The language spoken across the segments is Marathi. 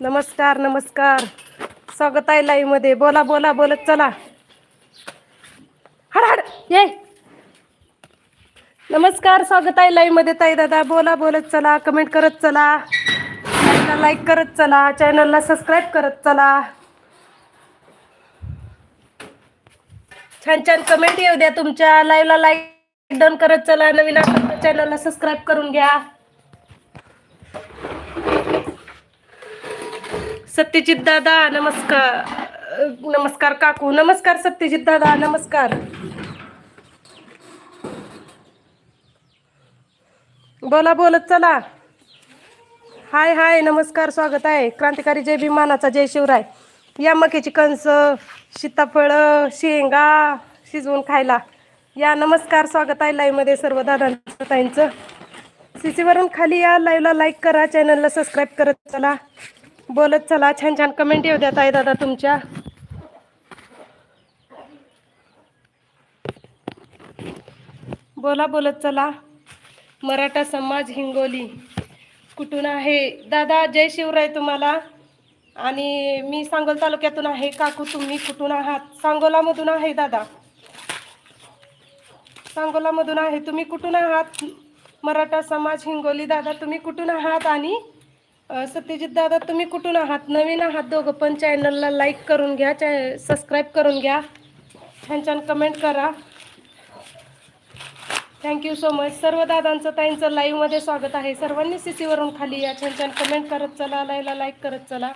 नमस्कार नमस्कार. स्वागत आहे लाईव्हमध्ये. बोला बोला बोलत चला. हाड हड ये. नमस्कार स्वागत आहे लाईव्हमध्ये ताई दादा. बोला बोलत चला. कमेंट करत चला. लाईक करत चला. चॅनलला सबस्क्राईब करत चला. छान छान कमेंट येऊ द्या तुमच्या. लाईव्हला लाईक डन करत चला. नवीन चॅनलला सबस्क्राईब करून घ्या. सत्यजित दादा नमस्कार. नमस्कार काकू. नमस्कार सत्यजित दादा नमस्कार. बोला बोलत चला. हाय हाय नमस्कार स्वागत आहे. क्रांतिकारी जय भीमानाचा जय शिवराय. या मक्याची कणस सीताफळ शेंगा शिजवून खायला. या नमस्कार स्वागत आहे लाईव्हमध्ये सर्व दादांचं ताईंचं. सीसीवरून खाली या लाईव्हला लाईक करा चॅनलला सबस्क्राईब करत चला. बोलत चला छान छान कमेंट येऊ द्या ताई दादा तुमच्या. बोला बोलत चला. मराठा समाज हिंगोली कुठून आहे? दादा जय शिवराय तुम्हाला. आणि मी सांगोल तालुक्यातून आहे. काकू तुम्ही कुठून आहात? सांगोलामधून आहे दादा. सांगोलामधून आहे. तुम्ही कुठून आहात? मराठा समाज हिंगोली दादा तुम्ही कुठून आहात? आणि सत्यजित दादा तुम्ही कुठून आहात? नवीन आहात दोघं पण. चॅनलला लाईक करून घ्या चॅ सबस्क्राईब करून घ्या. छान छान कमेंट करा. थँक्यू सो मच सर्व दादांचं ताईंचं लाईव्हमध्ये स्वागत आहे. सर्वांनी सी सीवरून खाली या. छान छान कमेंट करत चला लाईला लाईक करत चला.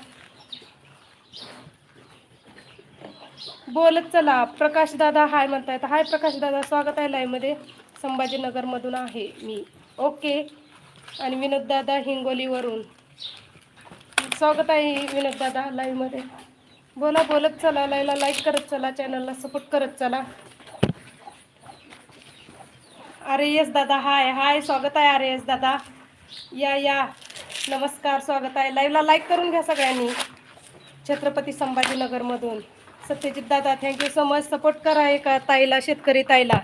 बोलत चला. प्रकाश दादा हाय म्हणतायत. हाय प्रकाश दादा स्वागत आहे लाईव्हमध्ये संभाजीनगरमधून आहे मी. ओके आणि विनोद दादा हिंगोलीवरून. स्वागत आहे विनोद दादा लाईव्हमध्ये बोला बोलत चला लाईला लाईक करत चला चॅनलला सपोर्ट करत चला. अरे येस दादा हाय हाय स्वागत आहे अरे येस दादा. या या. नमस्कार स्वागत आहे. लाईव्हला लाईक करून घ्या सगळ्यांनी. छत्रपती संभाजीनगरमधून. सत्यजित दादा थँक्यू सो मच सपोर्ट करा एका ताईला शेतकरी ताईला.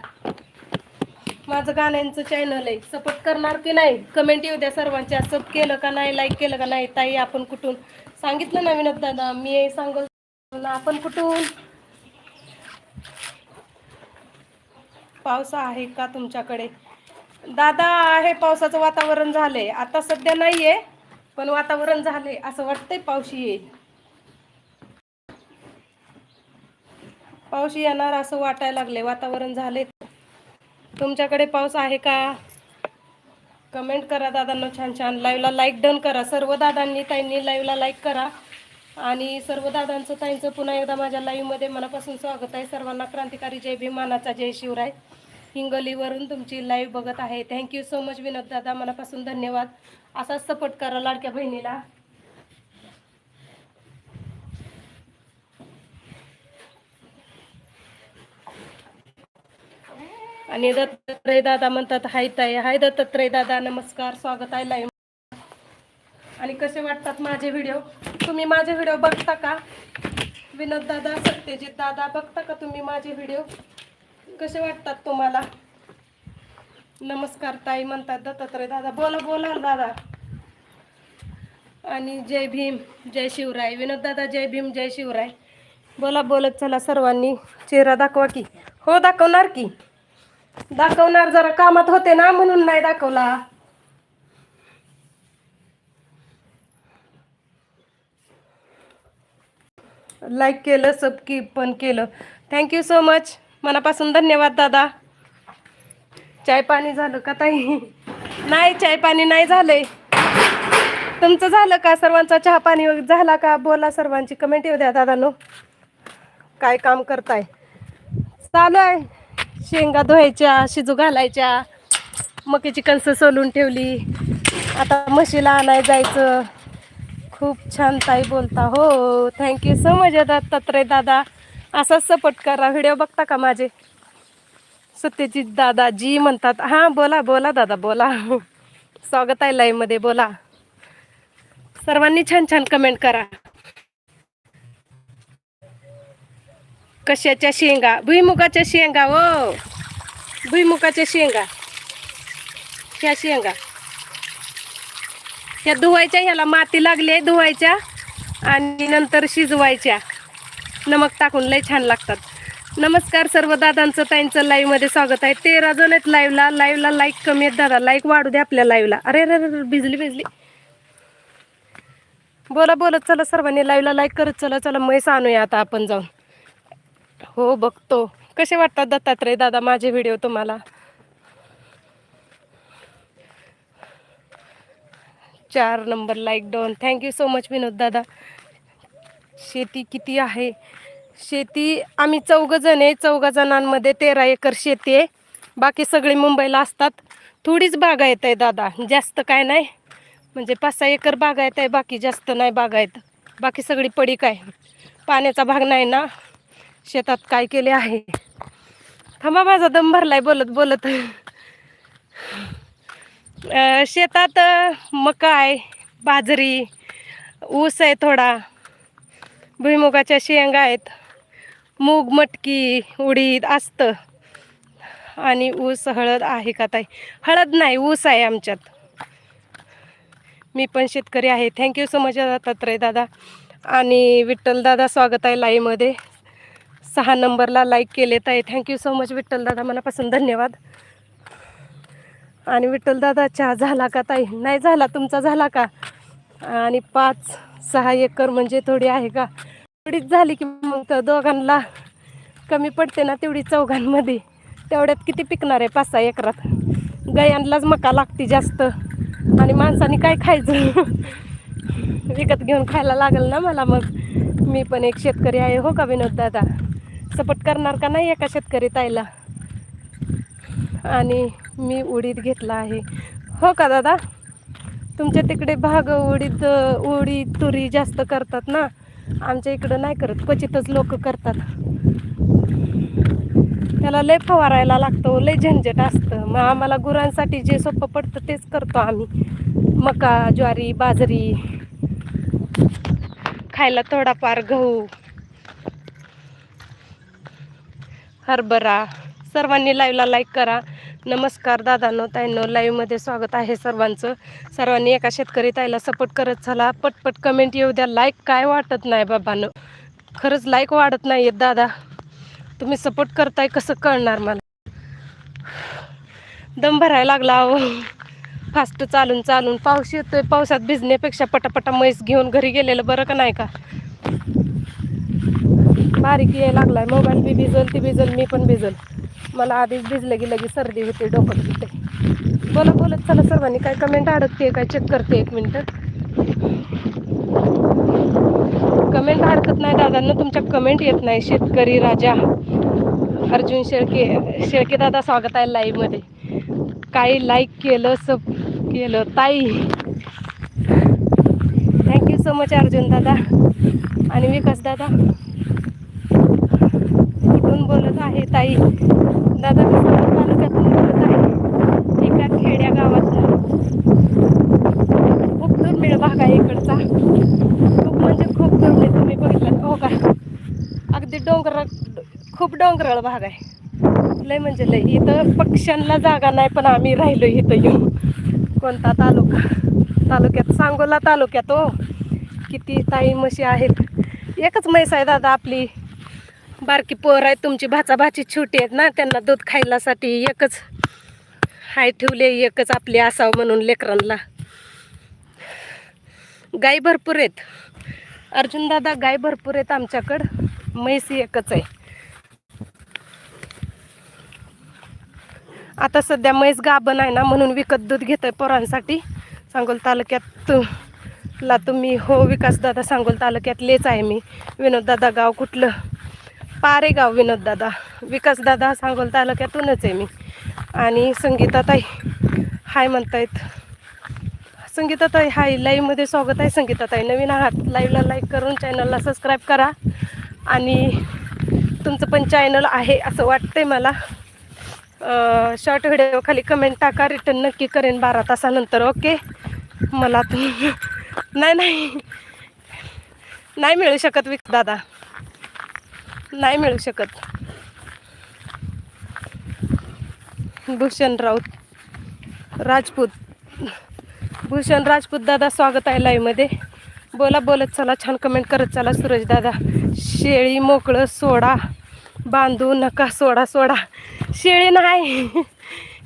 माझं गाण्यांचं चॅनल आहे. सपोर्ट करणार की नाही? कमेंट येऊ द्या सर्वांच्या सब केलं का नाही? लाईक केलं का नाही? ताई आपण कुठून? सांगितलं ना विनोद दादा. मी सांगल आपण कुठून? पावसा आहे का तुमच्याकडे? दादा आहे. पावसाचं वातावरण झालंय. आता सध्या नाहीये पण वातावरण झालंय. असं वाटतंय पावशी येईल. पाऊस येणार असं वाटायला लागले वातावरण झाले तुमच्याकडे पाऊस आहे का? कमेंट करा दादांना छान छान. लाईव्हला लाईक डन करा. सर्व दादांनी ताईंनी लाईव्हला लाईक करा. आणि सर्व दादांचं ताईंचं पुन्हा एकदा माझ्या लाईव्हमध्ये मनापासून स्वागत आहे. सर्वांना क्रांतिकारी जय भीमानाचा जय शिवराय. हिंगोलीवरून तुमची लाईव्ह बघत आहे. थँक्यू सो मच विनोद दादा. मनापासून धन्यवाद. असाच सपोर्ट करा लाडक्या बहिणीला. आणि दत्तात्रय दादा म्हणतात हाय ताई हाय दत्तात्रय दादा नमस्कार स्वागत आहे लाईव्ह आणि कसे वाटतात माझे व्हिडिओ तुम्ही माझे व्हिडिओ बघता का? विनोद दादा सत्यजित दादा बघता का तुम्ही माझे व्हिडिओ कसे वाटतात तुम्हाला? नमस्कार ताई म्हणतात दत्तात्रय दादा बोला बोला दादा. आणि जय भीम जय शिवराय. विनोद दादा जय भीम जय शिवराय. बोला बोलत चला सर्वांनी. चेहरा दाखवा की. हो दाखवणार की? दाखवणार जरा कामात होते ना म्हणून नाही दाखवला. लाईक केलं सबकी पण केलं. थँक्यू सो मच मनापासून धन्यवाद दादा. चाय पाणी झालं का ताई? नाही चाय पाणी नाही झालंय. तुमचं झालं का? सर्वांचा चहा पाणी वगैरे झाला का? बोला सर्वांची कमेंट येऊ द्या दादानो. काय काम करताय? चालू आहे. शेंगा धुवायच्या शिजू घालायच्या. मकीची कणसं सोलून ठेवली. आता म्हशीला आणाय जायचं. खूप छान ताई बोलता. हो थँक्यू सो मच दत्तात्रय दादा. असाच सपोर्ट करा. व्हिडिओ बघता का माझे? सत्यजित दादा जी म्हणतात. हां बोला बोला दादा बोला. स्वागत आहे लाईव्हमध्ये बोला. सर्वांनी छान छान कमेंट करा. कशाच्या शेंगा? भुईमुगाच्या शेंगा हो. भुईमुगाच्या शेंगा. ह्या शेंगा. ह्या धुवायच्या ह्याला माती लागली आहे धुवायच्या आणि नंतर शिजवायच्या. नमक टाकून लय छान लागतात. नमस्कार सर्व दादांचं ताईंचं लाईव्हमध्ये स्वागत आहे. तेरा जण आहेत लाईव्हला लाईव्हला लाईक कमी आहेत दादा. लाईक वाढू द्या आपल्या लाईव्हला अरे अरे अरे भिजली भिजली. बोला बोलत चला सर्वांनी लाईव्हला लाईक करत चला. चला मैस आणूया आता आपण जाऊन. हो बघतो. कसे वाटतात दत्तात्रय दादा माझे व्हिडिओ तुम्हाला? चार number like don thank you so much Vinod दादा. शेती किती आहे? शेती आम्ही चौघजण आहे. चौघा जणांमध्ये तेरा एकर शेती आहे. बाकी सगळे मुंबईला असतात. थोडीच बागा येत आहे दादा. जास्त काय नाही. म्हणजे पाच सहा एकर बागायत आहे. बाकी जास्त नाही बागायत बाकी सगळी पडीक आहे. पाण्याचा भाग नाही ना. शेतात काय केले आहे? थांबा माझा दम भरलाय बोलत बोलत. शेतात मका आहे बाजरी ऊस आहे थोडा. भुईमुगाच्या शेंगा आहेत. मूग मटकी उडीद असतं आणि ऊस हळद आहे का ताई? हळद नाही ऊस आहे आमच्यात. मी पण शेतकरी आहे. थँक्यू सो मच दत्तात्रय दादा. आणि विठ्ठल दादा स्वागत आहे लाईमध्ये सहा नंबरला लाईक केले ताई. थँक्यू सो मच विठ्ठल दादा. मनापासून धन्यवाद. आणि विठ्ठल दादा चहा झाला का ताई? नाही झाला. तुमचा झाला का? आणि पाच सहा एकर म्हणजे थोडी आहे का? थोडीच झाली की मग तर दोघांना कमी पडते ना तेवढी चौघांमध्ये. तेवढ्यात किती पिकणार आहे? पाच सहा एकरात. गायांनाच मका लागते जास्त. आणि माणसाने काय खायचं? विकत घेऊन खायला लागेल ना मला मग. मी पण एक शेतकरी आहे. हो का विनोद दादा? सपोर्ट करणार का नाही एका शेतकरी ताईला? आणि मी उडीद घेतला आहे. हो का दादा? तुमच्या तिकडे भाग उडीद उडीद तुरी जास्त करतात ना? आमच्या इकडं नाही करत क्वचितच लोक करतात. त्याला लय फवारायला लागतो हो, लय झंझट असतं. मग आम्हाला गुरांसाठी जे सोपं पडतं तेच करतो आम्ही. मका ज्वारी बाजरी. खायला थोडाफार गहू. हरभरा. सर्वांनी लाईव्हला लाईक करा. नमस्कार दादांनो ताईंनो लाईव्हमध्ये स्वागत आहे सर्वांचं. सर्वांनी एका शेतकरी ताईला सपोर्ट करत चला. पटपट कमेंट येऊ द्या. लाईक काय वाटत नाही बाबांनो? खरंच लाईक वाढत नाही आहेत दादा. तुम्ही सपोर्ट करताय कसं कळणार मला? दम भरायला लागला अहो. फास्ट चालून चालून पाऊस येतोय. पावसात भिजण्यापेक्षा पटापटा म्हैस घेऊन घरी गेलेलं बरं का नाही का? बारीक यायला लागलाय. मोबाईल बी भिजल ती भिजल मी पण भिजल. मला आधीच भिजलं की लगेच सर्दी होते डोकं दुखते बोला बोलत चला सर्वांनी काय कमेंट अडकते काय चेक करते एक मिनटं कमेंट अडकत नाही दादांना तुमच्या कमेंट येत नाही. शेतकरी राजा अर्जुन शेळके शेळके दादा स्वागत आहे लाईव्हमध्ये काही लाईक केलं सब केलं ताई. थँक्यू सो मच अर्जुन दादा. आणि विकास दादा कुठून बोलत आहे ताई. दादा मी तालुक्यातून बोलत आहे एका खेड्या गावातून खूप दुर्मिळ भाग आहे इकडचा. खूप म्हणजे खूप दुर्मिळ तुम्ही बघितलं. हो का? अगदी डोंगर खूप डोंगराळ भाग आहे. लय म्हणजे लय. इथं पक्ष्यांना जागा नाही पण आम्ही राहिलो इथं येऊन. कोणता तालुका? तालुक्यात सांगोला तालुक्यात हो. किती ताई म्हशी आहेत. एकच म्हैस आहे दादा आपली. बारकी पोर आहेत तुमची भाचा भाची छोटी आहेत ना त्यांना दूध खायलासाठी एकच हाय ठेवले एकच आपली असावं म्हणून लेकरांना. गाई भरपूर आहेत. अर्जुन दादा गाय भरपूर आहेत आमच्याकडं. म्हैस एकच आहे. आता सध्या म्हैस गाभण आहे ना म्हणून विकत दूध घेतोय पोरांसाठी. सांगोल तालुक्यात ला तुम्ही हो विकास दादा सांगोल तालुक्यातलेच आहे मी. विनोद दादा गाव कुठलं? पारे गाव विनोद दादा. विकास दादा सांगोल तालुक्यातूनच आहे मी. आणि संगीताताई हाय म्हणतायत. संगीताताई हाय लाईव्हमध्ये स्वागत आहे संगीताताई. नवीन आहात. लाईव्हला लाईक करून चॅनलला सबस्क्राईब करा. आणि तुमचं पण चॅनल आहे असं वाटतंय मला. शॉर्ट व्हिडिओ खाली कमेंट टाका. रिटर्न नक्की करेन बारा तासानंतर ओके मला तुम्ही नाही नाही. नाही मिळू शकत विक दादा. नाही मिळू शकत. भूषण राऊत राजपूत. भूषण राजपूत दादा स्वागत आहे लाईव्हमध्ये बोला बोलत चला छान कमेंट करत चला सूरज दादा. शेळी मोकळं सोडा. बांधू नका सोडा सोडा. शेळी नाही.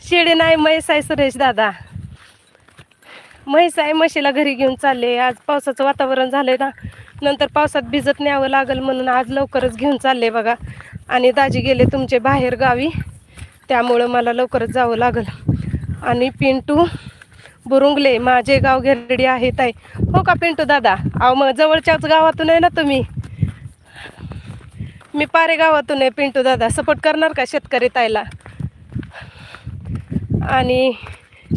शेळी नाही म्हैस आहे सुरेश दादा. म्हैस आहे म्हशीला घरी घेऊन चालले. आज पावसाचं वातावरण झालंय ना. नंतर पावसात भिजत न्यावं लागेल म्हणून आज लवकरच घेऊन चालले बघा. आणि दाजी गेले तुमचे बाहेर गावी. त्यामुळं मला लवकरच जावं लागेल. आणि पिंटू बुरुंगले माझे गाव घेरडी आहे ताई. हो का पिंटू दादा? अहो मग जवळच्याच गावातून आहे ना तुम्ही? मी पारे गावातून आहे पिंटू दादा. सपोर्ट करणार का शेतकरी ताईला? आणि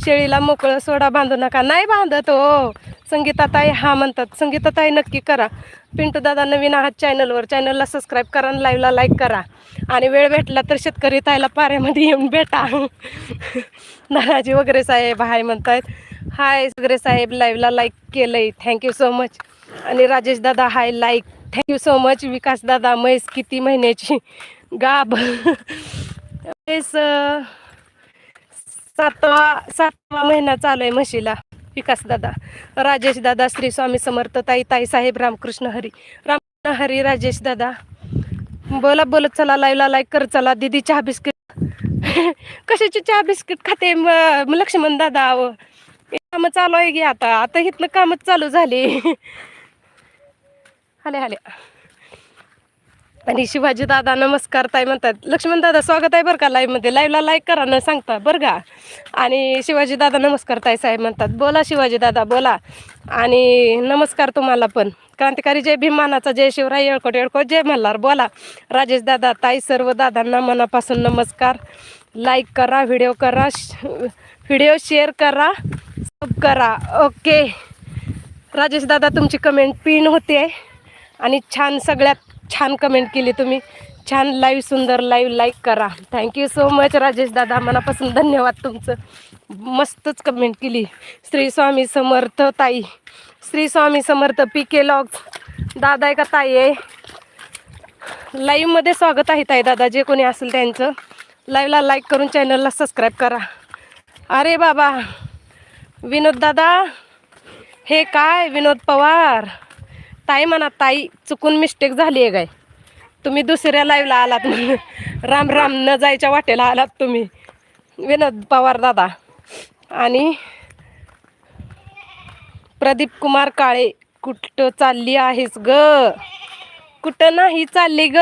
शेळीला मोकळं सोडा बांधू नका. नाही बांधत हो. संगीताताई हा म्हणतात. संगीताताई नक्की करा. पिंटू दादा नवीन आहात चॅनलवर चॅनलला सबस्क्राईब करा आणि लाईव्हला लाईक करा. आणि वेळ भेटला तर शेतकरी ताईला पाऱ्यामध्ये येऊन भेटा. नानाजी वगैरे साहेब हाय म्हणतायत. हाय वगैरे साहेब लाईव्हला लाईक केलंय. थँक्यू सो मच आणि राजेश दादा hi like thank you so much Vikas दादा म्हैस किती महिन्याची? गाब म्हैस सातवा सातवा महिना चालू आहे म्हशीला. विकास दादा. राजेश दादा श्री स्वामी समर्थ ताई ताई साहेब रामकृष्ण हरी. राम हरी राजेश दादा. बोला बोलत चला लाईव्हला लाईक कर चला. दीदी चहा बिस्किट. कशाची चहा बिस्किट खाते? लक्ष्मण दादा अहो. हे कामं चालू आहे की आता? आता इथनं कामच चालू झाली. हाले हाले. आणि शिवाजी दादा नमस्कार ताई म्हणतात. लक्ष्मण दादा स्वागत आहे बरं का लाईव्हमध्ये लाईव्हला लाईक करा न सांगता बरं का? आणि शिवाजी दादा नमस्कार ताई साहेब म्हणतात. बोला शिवाजी दादा बोला. आणि नमस्कार तुम्हाला पण. क्रांतिकारी जय भीमानाचा जय शिवराय येळकोट येळकोट जय मल्हार. बोला. राजेश दादा ताई सर्व दादांना मनापासून नमस्कार. लाईक करा व्हिडिओ करा व्हिडिओ शेअर करा सब करा. ओके राजेश दादा तुमची कमेंट पिन होते. आणि छान सगळ्यात छान कमेंट केली तुम्ही. छान लाईव्ह सुंदर लाईव्ह लाईक करा. Thank you so much Rajesh दादा. मनापासून धन्यवाद तुमचं. मस्तच कमेंट केली. श्री स्वामी समर्थ ताई. Shri Swami Samarth P K logs दादा आहे का ताई आहे? लाईव्हमध्ये स्वागत आहे ताई दादा. जे कोणी असेल त्यांचं. लाईव्हला लाईक करून चॅनलला सबस्क्राईब करा. अरे बाबा. विनोद दादा. हे काय? विनोद पवार. ताई म्हणा ताई चुकून मिस्टेक झाली आहे काय? तुम्ही दुसऱ्या लाईव्हला आलात राम राम न जायच्या वाटेला आलात तुम्ही. विनोद पवार दादा. आणि प्रदीप कुमार काळे कुठं चालली आहेस ग? कुठं नाही चालली ग?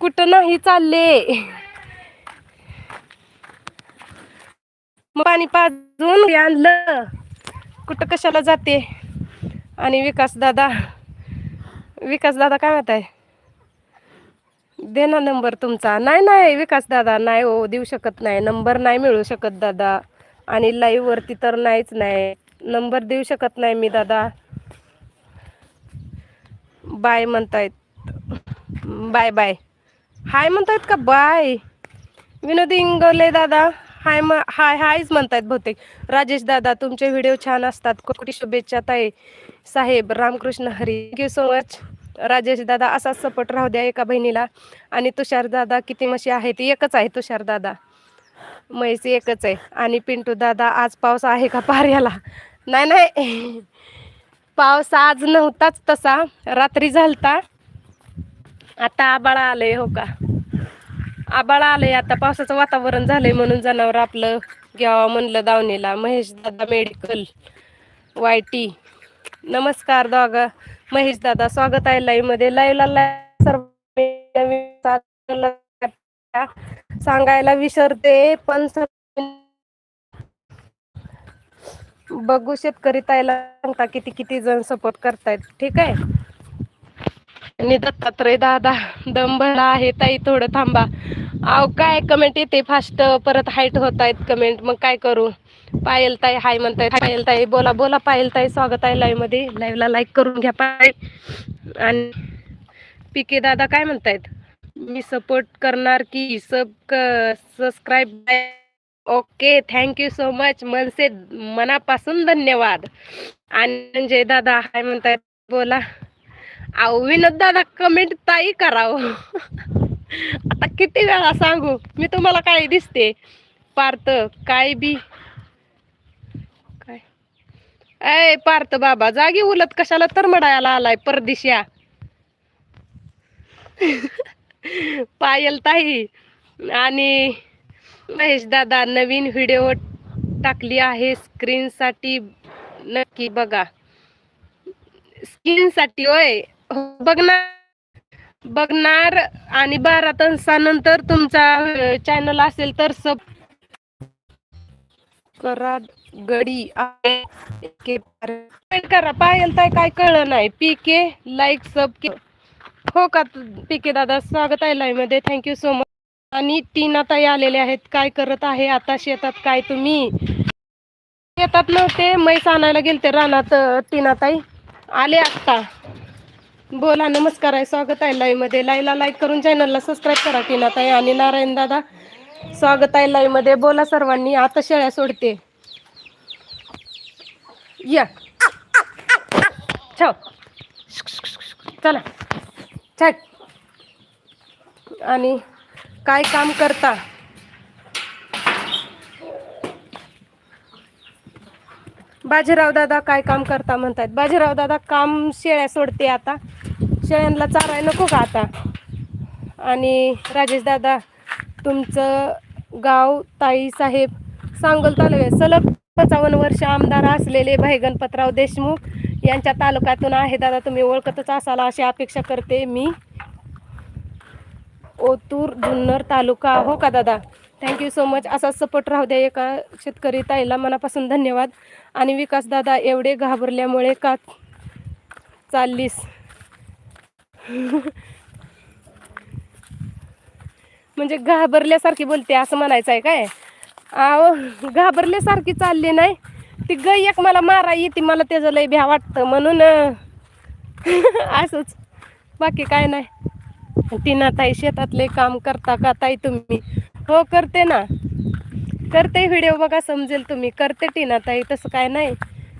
कुठं नाही चालले? मग पाणी पाजून आणलं. कुठं कशाला जाते? आणि विकास दादा विकास दादा काय म्हणत आहे दे ना नंबर तुमचा. नाही नाही विकास दादा नाही हो देऊ शकत नाही. नंबर नाही मिळू शकत दादा. आणि लाईव्हवरती तर नाहीच नाही. नंबर देऊ शकत नाही मी दादा. बाय म्हणतायत. बाय बाय हाय म्हणतायत का? बाय विनोद इंगवले दादा. हाय म हाय हायच म्हणतायत बहुतेक. राजेश दादा तुमचे व्हिडिओ छान असतात. कोटी शुभेच्छा ताई. साहेब Ramkrishna Hari thank you so much Rajesh दादा असाच सपोर्ट राहू द्या एका बहिणीला. आणि तुषार दादा किती म्हशी आहे ती एकच आहे तुषार दादा. म्हैस एकच आहे. आणि पिंटू दादा आज पाऊस आहे का पार्याला नाही नाही. पाऊस आज नव्हताच तसा. रात्री झालता. आता आबाळा आलंय हो का? आबाळा आलंय. आता पावसाचं वातावरण झालंय म्हणून जनावर आपलं घ्यावा म्हणलं दावणीला. महेश दादा मेडिकल वाय टी. नमस्कार दोघा. महेश दादा स्वागत आहे लाईव्हमध्ये लाईव्हला सर्व सांगायला विसरते पण बघू शेतकरी ताईला सांगता किती किती जण सपोर्ट करतायत. ठीक आहे? आणि दत्तात्रय दादा दम भरला आहे. ताई थोडं थांबा. अहो काय कमेंट येते? फास्ट परत हाईट होत आहेत कमेंट मग काय करू? पायल ताई हाय म्हणताय पायल ताई बोला बोला पायल ताई. स्वागत आहे लाईव्हमध्ये. लाईव्हला लाईक करून घ्या पाय आणि पिके दादा काय म्हणतायत? मी सपोर्ट करणार की सब subscribe okay thank you so much मनसे मनापासून धन्यवाद. आणि म्हणजे दादा हाय म्हणतायत. बोला. अहो विनोद दादा कमेंट ताई करावं. आता किती वेळा सांगू? मी तुम्हाला काय दिसते? पार्थ काय बी? काय? ए पार्थ बाबा जागी उलत कशाला तर मडायला आलाय परदिशा पायल ताई आणि महेश दादा नवीन व्हिडिओ टाकली आहे स्क्रीनसाठी. नक्की बघा. स्किनसाठी होय. बघणार बघणार आणि बारा तासानंतर तुमचा चॅनल असेल तर सब करा गडी करा. पायल ताई काय कळलं नाही. पी के लाईक सब के हो का? पी के दादा स्वागत आहे लाईव्हमध्ये. थँक्यू सो मच आणि टीना ताई आलेले आहेत. काय करत आहे? आता शेतात काय तुम्ही? शेतात नव्हते. मैस आणायला गेलते रानात टीना ताई. आले आता. बोला नमस्कार आहे. स्वागत आहे लाईव्हमध्ये. लाईक करून चॅनलला सबस्क्राईब करा टीना ताई आणि नारायण दादा. स्वागत आहे लाईव्हमध्ये. बोला सर्वांनी आता शेळ्या सोडते. या. छाव. चला. छट आणि काय काम करता? बाजीराव दादा काय काम करता म्हणतात बाजीराव दादा काम शेळ्या सोडते आता. शेळ्यांना चाराय नको का आता? आणि राजेश दादा तुमचं गाव ताई साहेब सांगोल तालुक्यात सलग पंचावन्न वर्ष आमदार असलेले भाई गणपतराव देशमुख यांच्या तालुक्यातून आहे. दादा तुम्ही ओळखतच असाल अशी अपेक्षा करते मी. ओतूर जुन्नर तालुका हो का दादा? थँक्यू सो मच असा सपोर्ट राहू द्या एका शेतकरी ताईला. मनापासून धन्यवाद. आणि विकास दादा एवढे घाबरल्यामुळे का चाललीस? म्हणजे घाबरल्यासारखी बोलते असं म्हणायचं आहे काय? अहो घाबरल्यासारखी चालली नाही. ती गई एक मला मारा येते मला त्याचं लय भ्या वाटतं म्हणून. असंच. बाकी काय नाही. टीना ताई शेतातले काम करता का ताई तुम्ही? हो करते ना. करते व्हिडिओ बघा समजेल तुम्ही. करते टीना ताई तसं काय नाही.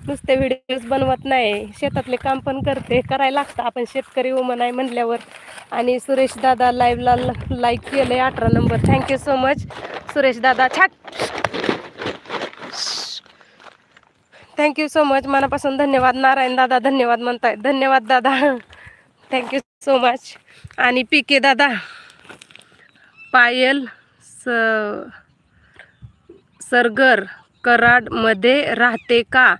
नुसते व्हिडिओज बनवत नाही. शेतातले काम पण करते. करायला लागतं. आपण शेतकरी वुमन आहे म्हणल्यावर. आणि सुरेश दादा लाईव्हला लाईक केलं आहे अठरा number thank you so much Suresh दादा छाट थँक्यू सो मच मनापासून धन्यवाद. नारायण दादा धन्यवाद म्हणताय. धन्यवाद दादा. थँक्यू सो मच आणि पी के दादा. पायल स सरगर कराडमध्ये राहते का?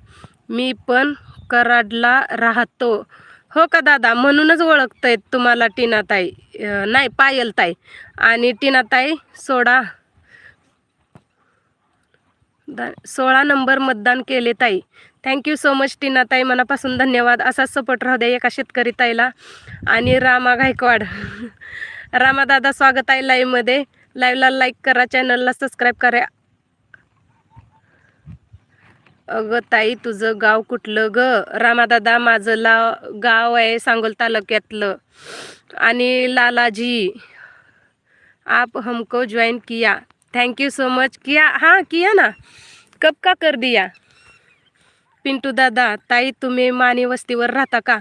मी पण कराडला राहतो. हो का दादा? म्हणूनच ओळखतायत तुम्हाला टीनाताई. नाही पायलताई. आणि टीनाताई सोडा द- सोळा नंबर मतदान केले ताई. थँक्यू सो मच टीना ताई मनापासून धन्यवाद. असाच सपोर्ट राहू द्या एका शेतकरी ताईला. आणि रामा गायकवाड. रामा दादा स्वागत आहे लाईव्हमध्ये लाईव्हला लाईक करा चॅनलला सबस्क्राईब करा. अगं ताई तुझं गाव कुठलं ग? रामादादा माझं ला गाव आहे सांगोल तालुक्यातलं. आणि लालाजी आप हमको ज्वाइन किया. थैंक यू सो मच किया हाँ किया ना? कब का कर दिया? पिंटू दादा ताई तुम्ही माने वस्तीवर राहता का?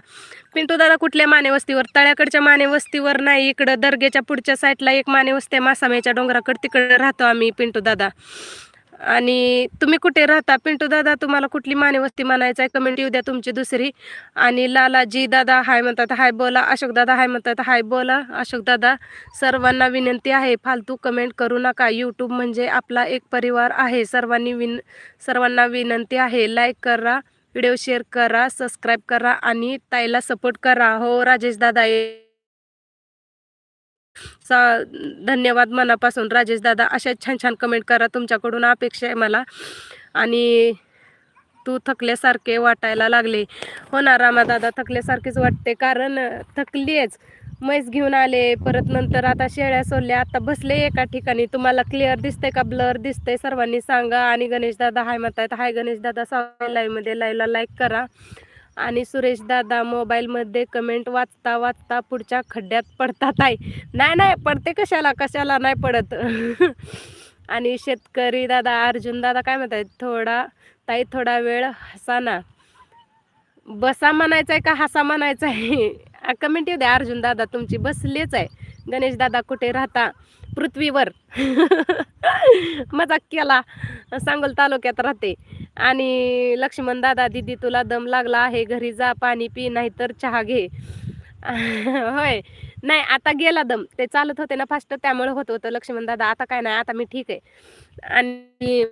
पिंटू दादा कुठल्या माने वस्तीवर? तळ्याकडच्या माने वस्तीवर नाही इकडं दर्गेच्या पुढच्या साईडला एक माने वस्ती आहे मासाम्याच्या डोंगराकडे तिकडे राहतो आम्ही पिंटू दादा. आणि तुम्ही कुठे राहता? पिंटू दादा तुम्हाला कुठली मानेवस्ती म्हणायचं आहे कमेंट येऊ द्या तुमची दुसरी. आणि लालाजी दादा हाय म्हणतात हाय बोला. अशोक दादा हाय म्हणतात हाय बोला. अशोक दादा सर्वांना विनंती आहे फालतू कमेंट करू नका. यूट्यूब म्हणजे आपला एक परिवार आहे. सर्वांनी विन सर्वांना विनंती आहे. लाईक करा व्हिडिओ शेअर करा सबस्क्राईब करा आणि ताईला सपोर्ट करा. हो राजेश दादा सा धन्यवाद मनापासून. राजेश दादा अशा छान छान कमेंट करा. तुमच्याकडून अपेक्षा आहे मला. आणि तू थकल्यासारखे वाटायला लागले. हो ना रामा दादा थकल्यासारखेच वाटते. कारण थकलीच म्हैस घेऊन आले परत नंतर आता शेळ्या सोडल्या. आता बसले एका ठिकाणी. तुम्हाला क्लिअर दिसतंय का? ब्लर दिसतंय. सर्वांनी सांगा. आणि गणेश दादा हाय म्हणतायत. हाय गणेश दादा सांगा लाईव्हमध्ये लाईव्हला लाईक करा. आणि सुरेश दादा मोबाईलमध्ये कमेंट वाचता वाचता पुढच्या खड्ड्यात पडतात आहे नाही नाही पडते कशाला? कशाला नाही पडत? आणि शेतकरी दादा अर्जुन दादा काय म्हणतायत? थोडा ताई थोडा वेळ हसा ना बसा म्हणायचा आहे का हसा म्हणायचा आहे कमेंट येऊ द्या अर्जुन दादा तुमची बसलीच आहे. गणेश दादा कुठे राहता? पृथ्वीवर. मजाक केला. सांगोल तालुक्यात राहते. आणि लक्ष्मण दादा दिदी तुला दम लागला आहे. घरी जा पाणी पी नाहीतर चहा घे. होय. नाही आता गेला दम. ते चालत होते ना फास्ट त्यामुळे होत होतं लक्ष्मण दादा. आता काय नाही आता मी ठीक आहे. आणि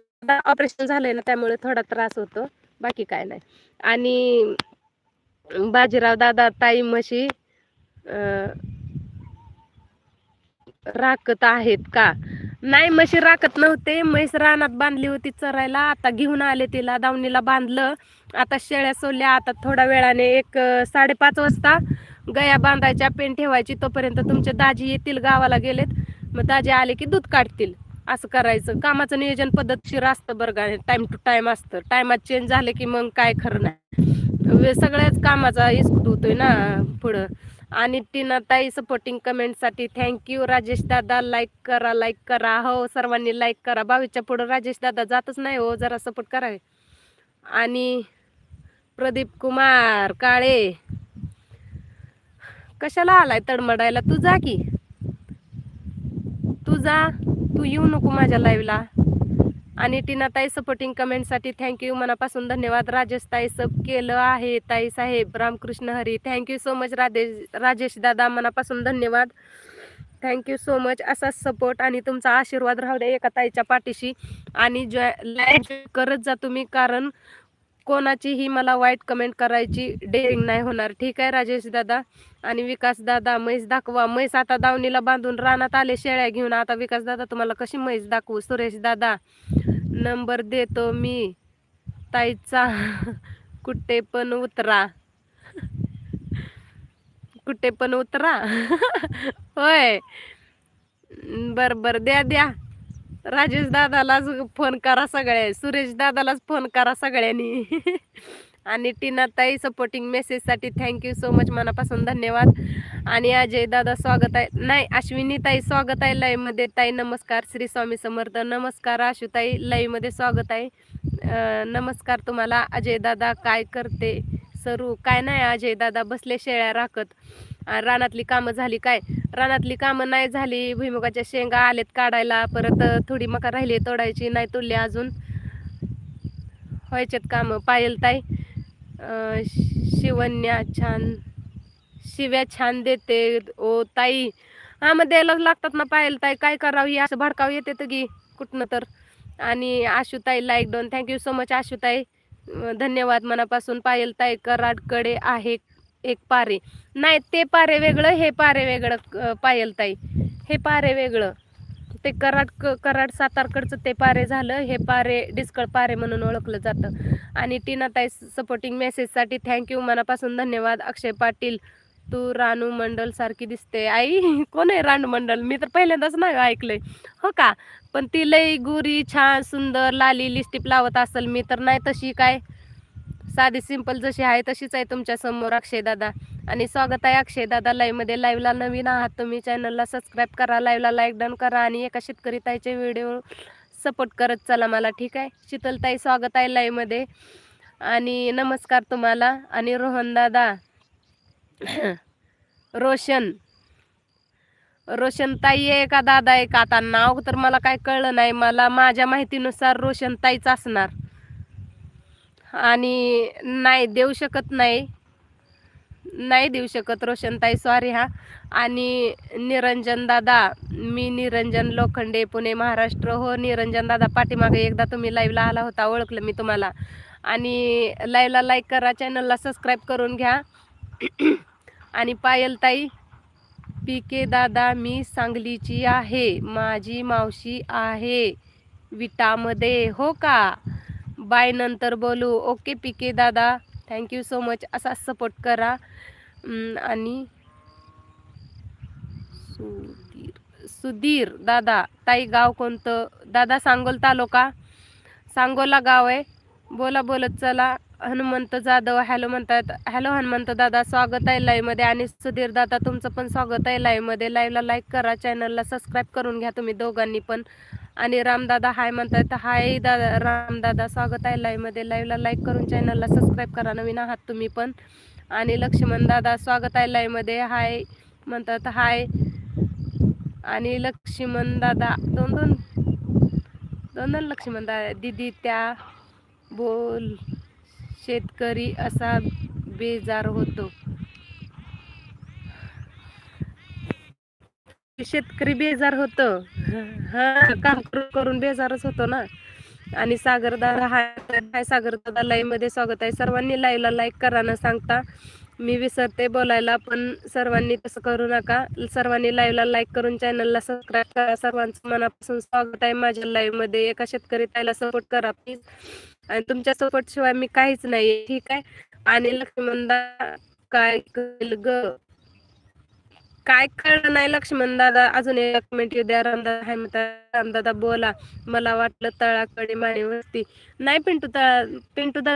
ऑपरेशन झालंय ना त्यामुळे थोडा त्रास होतो. बाकी काय नाही. आणि बाजीराव दादा ताई म्हशी राखत आहेत का? नाही म्हशी राखत नव्हते. म्हैस रानात बांधली होती चरायला. आता घेऊन आले तिला दावणीला बांधलं. आता शेळ्या सोडल्या. आता थोड्या वेळाने एक साडेपाच वाजता गया बांधायच्या पेन ठेवायची. तोपर्यंत तुमचे दाजी येतील गावाला गेलेत. मग दाजी आले की दूध काढतील. असं करायचं. कामाचं नियोजन पद्धतशीर असतं बरं का. टाइम टू टाइम असतं. टायमात चेंज झाले की मग काय खरं नाही. सगळ्याच कामाचा इस्कूट होतोय ना पुढं. आणि टीना ताई सपोर्टिंग कमेंटसाठी थँक्यू राजेश दादा लाईक करा लाईक करा. हो सर्वांनी लाईक करा. भावीच्या पुढं राजेश दादा जातच नाही हो जरा सपोर्ट करावे. आणि प्रदीप कुमार काळे. कशाला आलाय तडमडायला? तू जा की. तू जा. तू येऊ नको माझ्या लाईव्हला आणि टीना ताई सपोर्टिंग कमेंटसाठी थँक्यू मनापासून धन्यवाद. राजेश ताई सब केलं आहे. ताई साहेब Ramkrishna Hari thank you so much Rajesh Rajesh दादा मनापासून धन्यवाद. थँक्यू सो मच असाच सपोर्ट आणि तुमचा आशीर्वाद राहू द्या एका ताईच्या पाठीशी. आणि जॉय लाईक करत जा तुम्ही कारण कोणाचीही मला वाईट कमेंट करायची डेअरिंग नाही होणार. ठीक आहे राजेश दादा? आणि विकास दादा म्हैस दाखवा. म्हैस आता दावणीला बांधून रानात आले शेळ्या घेऊन. आता विकास दादा तुम्हाला कशी म्हैस दाखवू? सुरेश दादा नंबर देतो मी. ताईचा. कुठे पण उतरा. कुठे पण उतरा. होय. बर बर. द्या द्या. राजेश दादालाच फोन करा सगळ्या सुरेश दादालाच फोन करा सगळ्यांनी. आणि टीना ताई सपोर्टिंग मेसेजसाठी थँक्यू सो मच मनापासून धन्यवाद. आणि अजय दादा स्वागत आहे. नाही अश्विनी ताई स्वागत आहे लईमध्ये ताई नमस्कार. श्री स्वामी समर्थ नमस्कार. आशुताई लईमध्ये स्वागत आहे. नमस्कार तुम्हाला. अजय दादा काय करते? सरू काय नाही अजय दादा बसले शेळ्या राखत. रानातली कामं झाली काय? रानातली कामं नाही झाली. भुईमुगाच्या शेंगा आलेत काढायला. परत थोडी मका राहिली तोडायची नाही तोडली अजून. व्हायच्यात कामं. पायल ताई शिवण्या छान शिव्या छान देते. ओ ताई हा मग द्यायलाच लागतात ना पाहिलं ताई काय करावी? असं भडकाव येते तर की कुठनं तर. आणि आशुताई like done thank you so much आशुताई. धन्यवाद मनापासून. पायल ताई कराडकडे आहे एक पारे. नाही ते पारे वेगळं हे पारे वेगळं पायल ताई. हे पारे वेगळं. ते कराड क कराड सातारकडचं ते पारे झालं. हे पारे डिस्कळ पारे म्हणून ओळखलं जातं. आणि टीनाताई सपोर्टिंग मेसेजसाठी थँक्यू मनापासून धन्यवाद. अक्षय पाटील तू रानू मंडल सारखी दिसते. आई कोण आहे रानू मंडल? मी तर पहिल्यांदाच नाही ऐकलंय. हो का? पण ती लई गुरी छान सुंदर लाली लिस्टिप लावत असेल. मी तर नाही तशी काय. साधी सिंपल जशी आहे तशीच आहे तुमच्यासमोर अक्षय दादा. आणि स्वागत आहे अक्षय दादा लाईव्हमध्ये लाईव्हला नवीन आहात तुम्ही. चॅनलला सबस्क्राईब करा लाईव्हला लाईक डन करा आणि एका शेतकरी ताईचे व्हिडिओ सपोर्ट करत चला मला ठीक आहे? शीतलताई स्वागत आहे लाईव्हमध्ये आणि नमस्कार तुम्हाला. आणि रोहन दादा रोशन रोशन ताई आहे का दादा आहे का? आता नाव तर मला काय कळलं नाही. मला माझ्या माहितीनुसार रोशन ताईच असणार. आणि नाही देऊ शकत नाही. नाही देऊ शकत रोशनताई सॉरी हा. आणि निरंजन दादा मी निरंजन लोखंडे पुणे महाराष्ट्र. हो निरंजन दादा पाठीमागे एकदा तुम्ही लाईव्हला आला होता ओळखलं मी तुम्हाला. आणि लाईव्हला लाईक करा चॅनलला सबस्क्राईब करून घ्या. आणि पायलताई पी के दादा मी सांगलीची आहे माझी मावशी आहे विटामध्ये हो का? बाय नंतर बोलू. ओके पी के दादा. थँक्यू सो मच असा सपोर्ट करा. आणि सुधीर सुधीर दादा ताई गाव कोणतं? दादा सांगोल तालुका. सांगोला गाव आहे. बोला बोलत चला. हनुमंत जाधव हॅलो म्हणतात. हॅलो हनुमंत दादा स्वागत आहे लाईव्हमध्ये आणि सुधीर दादा तुमचं पण स्वागत आहे लाईव्हमध्ये लाईव्हला लाईक करा चॅनलला सबस्क्राईब करून घ्या तुम्ही दोघांनी पण. आणि रामदादा हाय म्हणतात. हाय दादा रामदादा स्वागत आहे लाईव्हमध्ये लाईव्हला लाईक करून चॅनलला सबस्क्राईब करा. नवीन आहात तुम्ही पण. आणि लक्ष्मण दादा स्वागत आहे लाईव्हमध्ये हाय म्हणतात. हाय आणि लक्ष्मण दादा दोन दोन दोन लक्ष्मण दादा दिदी त्या बोल. शेतकरी असा बेजार होतो. शेतकरी बेजार होतो. हा काम करून करून बेजारच होतो ना. आणि सागरदादा हाय सागरदादा लाईव्हमध्ये स्वागत आहे. सर्वांनी लाईव्हला लाईक करा ना सांगता. मी विसरते बोलायला पण सर्वांनी तसं करू नका. सर्वांनी लाईव्हला लाईक करून चॅनलला सबस्क्राईब करा. सर्वांचं मनापासून स्वागत आहे. माझ्या लाईव्हमध्ये एका शेतकरी ताईला सपोर्ट करा प्लीज आणि तुमच्या सपोर्ट शिवाय मी काहीच नाही. ठीक आहे? आणि लक्ष्मणदा काय ग? काय कळलं नाही लक्ष्मण दादा अजून एक मिनिट येऊ द्या. रामदादा हाय रामदादा बोला. मला वाटलं तळाकडे मानेवरती. नाही पिंटू तळा पिंटू दादा